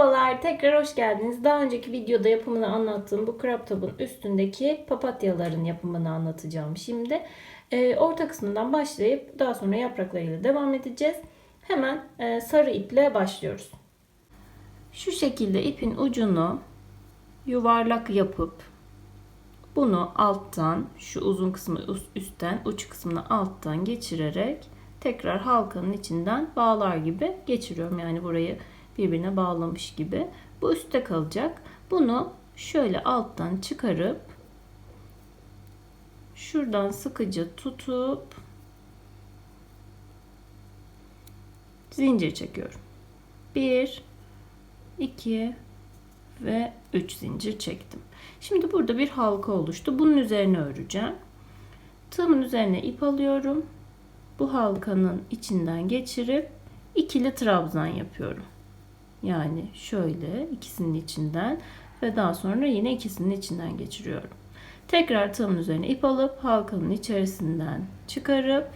Merhabalar, tekrar hoş geldiniz. Daha önceki videoda yapımını anlattığım bu crop top'un üstündeki papatyaların yapımını anlatacağım şimdi. Ee, orta kısmından başlayıp daha sonra yapraklarıyla devam edeceğiz. Hemen e, sarı iple başlıyoruz. Şu şekilde ipin ucunu yuvarlak yapıp bunu alttan, şu uzun kısmı üstten, uç kısmını alttan geçirerek tekrar halkanın içinden bağlar gibi geçiriyorum. Yani burayı birbirine bağlamış gibi. Bu üstte kalacak. Bunu şöyle alttan çıkarıp şuradan sıkıcı tutup zincir çekiyorum. 1 2 ve 3 zincir çektim. Şimdi burada bir halka oluştu. Bunun üzerine öreceğim. Tığımın üzerine ip alıyorum. Bu halkanın içinden geçirip ikili trabzan yapıyorum. Yani şöyle ikisinin içinden ve daha sonra yine ikisinin içinden geçiriyorum. Tekrar tığımın üzerine ip alıp halkanın içerisinden çıkarıp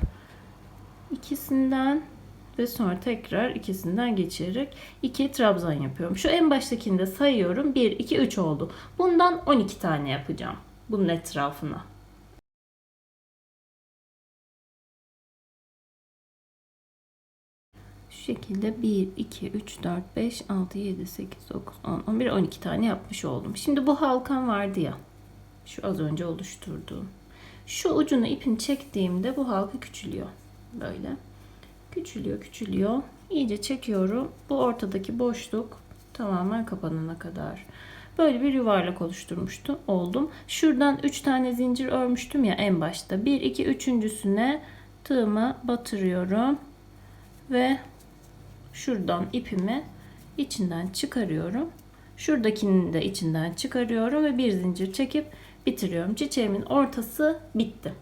ikisinden ve sonra tekrar ikisinden geçirerek iki trabzan yapıyorum. Şu en baştakinde sayıyorum. 1, 2, 3 oldu. Bundan 12 tane yapacağım. Bunun etrafına. Şekilde 1, 2, 3, 4, 5, 6, 7, 8, 9, 10, 11, 12 tane yapmış oldum. Şimdi bu halkan vardı ya. Şu az önce oluşturduğum. Şu ucunu ipin çektiğimde bu halka küçülüyor. Böyle. Küçülüyor, küçülüyor. İyice çekiyorum. Bu ortadaki boşluk tamamen kapanana kadar. Böyle bir yuvarlak oluşturmuştum. Oldum. Şuradan 3 tane zincir örmüştüm ya en başta. 1, 2, üçüncüsüne tığımı batırıyorum. Ve şuradan ipimi içinden çıkarıyorum. Şuradakini de içinden çıkarıyorum ve bir zincir çekip bitiriyorum. Çiçeğimin ortası bitti.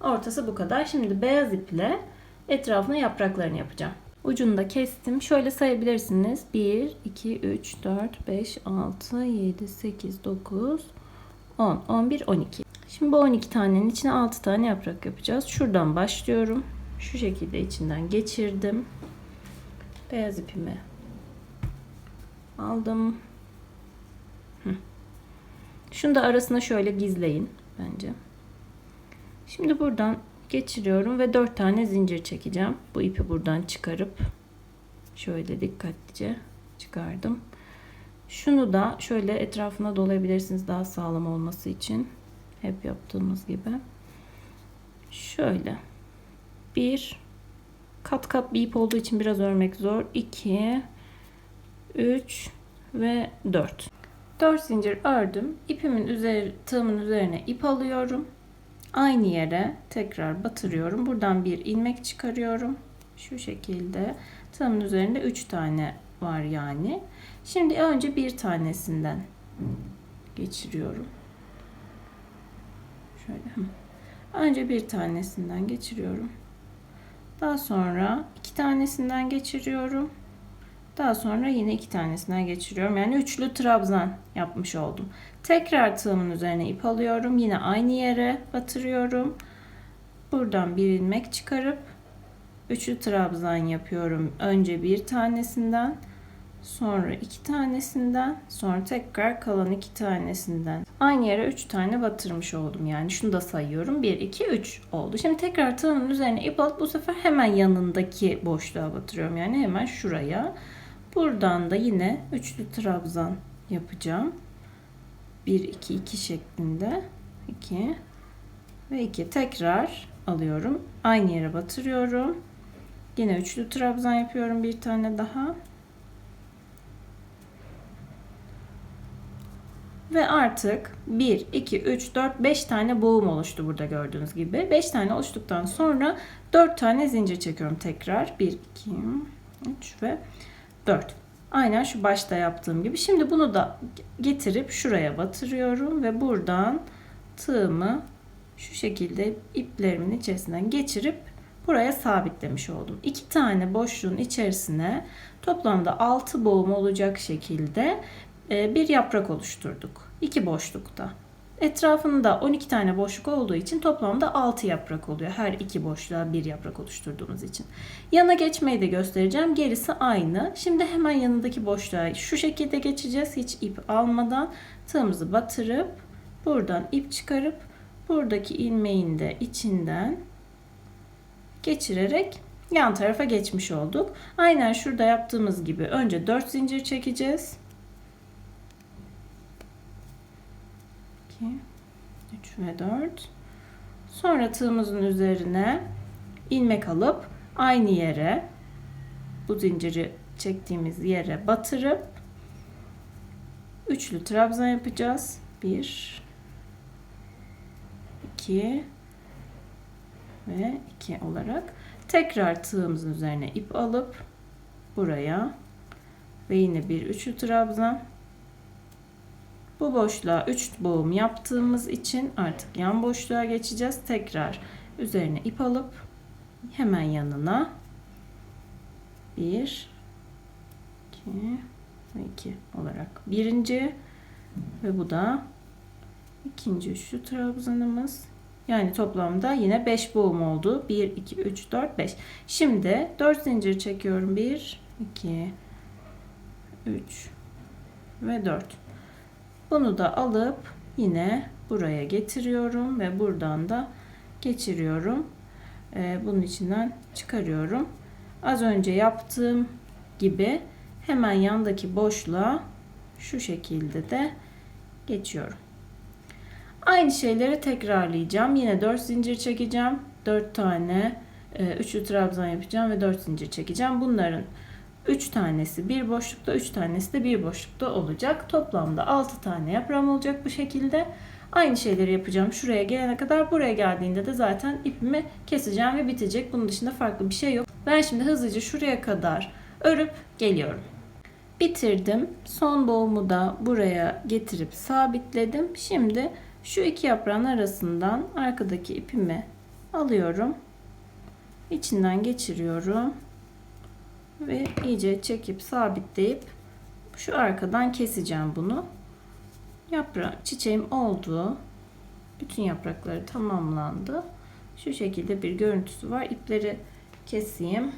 Ortası bu kadar. Şimdi beyaz iple etrafına yapraklarını yapacağım. Ucunu da kestim. Şöyle sayabilirsiniz. 1, 2, 3, 4, 5, 6, 7, 8, 9, 10, 11, 12. Şimdi bu 12 tanenin içine 6 tane yaprak yapacağız. Şuradan başlıyorum. Şu şekilde içinden geçirdim. Beyaz ipimi aldım. Şunu da arasına şöyle gizleyin bence. Şimdi buradan geçiriyorum ve 4 tane zincir çekeceğim. Bu ipi buradan çıkarıp şöyle dikkatlice çıkardım. Şunu da şöyle etrafına dolayabilirsiniz daha sağlam olması için. Hep yaptığımız gibi. Şöyle. Bir kat kat bir ip olduğu için biraz örmek zor. 2 3 ve 4. 4 zincir ördüm. İpimin üzeri, tığımın üzerine ip alıyorum. Aynı yere tekrar batırıyorum. Buradan bir ilmek çıkarıyorum. Şu şekilde. Tığımın üzerinde 3 tane var yani. Şimdi önce bir tanesinden geçiriyorum. Şöyle. Önce bir tanesinden geçiriyorum. Daha sonra iki tanesinden geçiriyorum. Daha sonra yine iki tanesinden geçiriyorum. Yani üçlü trabzan yapmış oldum. Tekrar tığımın üzerine ip alıyorum. Yine aynı yere batırıyorum. Buradan bir ilmek çıkarıp üçlü trabzan yapıyorum. Önce bir tanesinden, sonra iki tanesinden, sonra tekrar kalan iki tanesinden. Aynı yere üç tane batırmış oldum. Yani şunu da sayıyorum. 1, 2, 3 oldu. Şimdi tekrar tığımın üzerine ip alıp bu sefer hemen yanındaki boşluğa batırıyorum. Yani hemen şuraya. Buradan da yine üçlü trabzan yapacağım. 1 2 2 şeklinde 2 ve 2 tekrar alıyorum. Aynı yere batırıyorum. Yine üçlü trabzan yapıyorum bir tane daha. Ve artık 1, 2, 3, 4, 5 tane boğum oluştu burada gördüğünüz gibi. 5 tane oluştuktan sonra 4 tane zincir çekiyorum tekrar. 1, 2, 3 ve 4. Aynen şu başta yaptığım gibi. Şimdi bunu da getirip şuraya batırıyorum ve buradan tığımı şu şekilde iplerimin içerisinden geçirip buraya sabitlemiş oldum. İki tane boşluğun içerisine toplamda 6 boğum olacak şekilde bir yaprak oluşturduk. İki boşlukta. Etrafında 12 tane boşluk olduğu için toplamda 6 yaprak oluyor. Her iki boşluğa bir yaprak oluşturduğumuz için. Yana geçmeyi de göstereceğim. Gerisi aynı. Şimdi hemen yanındaki boşluğa şu şekilde geçeceğiz. Hiç ip almadan tığımızı batırıp buradan ip çıkarıp buradaki ilmeğin de içinden geçirerek yan tarafa geçmiş olduk. Aynen şurada yaptığımız gibi önce 4 zincir çekeceğiz. 2 3 ve 4 Sonra tığımızın üzerine ilmek alıp aynı yere bu zinciri çektiğimiz yere batırıp üçlü trabzan yapacağız. 1 2 ve 2 olarak tekrar tığımızın üzerine ip alıp buraya ve yine bir üçlü trabzan bu boşluğa 3 boğum yaptığımız için artık yan boşluğa geçeceğiz. Tekrar üzerine ip alıp hemen yanına 1 2 ve 2 olarak birinci ve bu da ikinci üçlü trabzanımız. Yani toplamda yine 5 boğum oldu. 1 2 3 4 5. Şimdi 4 zincir çekiyorum. 1 2 3 ve 4. Bunu da alıp yine buraya getiriyorum ve buradan da geçiriyorum. Ee, bunun içinden çıkarıyorum. Az önce yaptığım gibi hemen yandaki boşluğa şu şekilde de geçiyorum. Aynı şeyleri tekrarlayacağım. Yine 4 zincir çekeceğim. 4 tane e, üçlü trabzan yapacağım ve 4 zincir çekeceğim. Bunların 3 tanesi bir boşlukta, 3 tanesi de bir boşlukta olacak. Toplamda 6 tane yaprağım olacak bu şekilde. Aynı şeyleri yapacağım şuraya gelene kadar. Buraya geldiğinde de zaten ipimi keseceğim ve bitecek. Bunun dışında farklı bir şey yok. Ben şimdi hızlıca şuraya kadar örüp geliyorum. Bitirdim. Son boğumu da buraya getirip sabitledim. Şimdi şu iki yaprağın arasından arkadaki ipimi alıyorum. İçinden geçiriyorum ve iyice çekip sabitleyip şu arkadan keseceğim bunu. Yaprak çiçeğim oldu. Bütün yaprakları tamamlandı. Şu şekilde bir görüntüsü var. İpleri keseyim.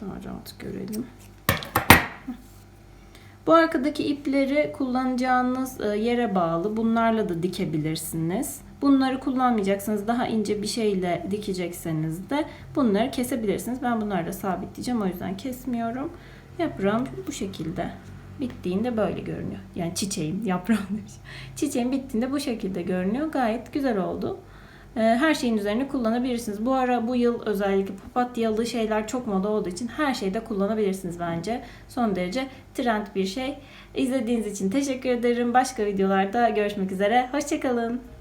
Daha rahat görelim. Bu arkadaki ipleri kullanacağınız e, yere bağlı. Bunlarla da dikebilirsiniz. Bunları kullanmayacaksınız. Daha ince bir şeyle dikecekseniz de bunları kesebilirsiniz. Ben bunları da sabitleyeceğim. O yüzden kesmiyorum. Yaprağım bu şekilde. Bittiğinde böyle görünüyor. Yani çiçeğim, yaprağım. Çiçeğim bittiğinde bu şekilde görünüyor. Gayet güzel oldu. Ee, her şeyin üzerine kullanabilirsiniz. Bu ara bu yıl özellikle papatyalı şeyler çok moda olduğu için her şeyde kullanabilirsiniz bence. Son derece trend bir şey. İzlediğiniz için teşekkür ederim. Başka videolarda görüşmek üzere. Hoşçakalın.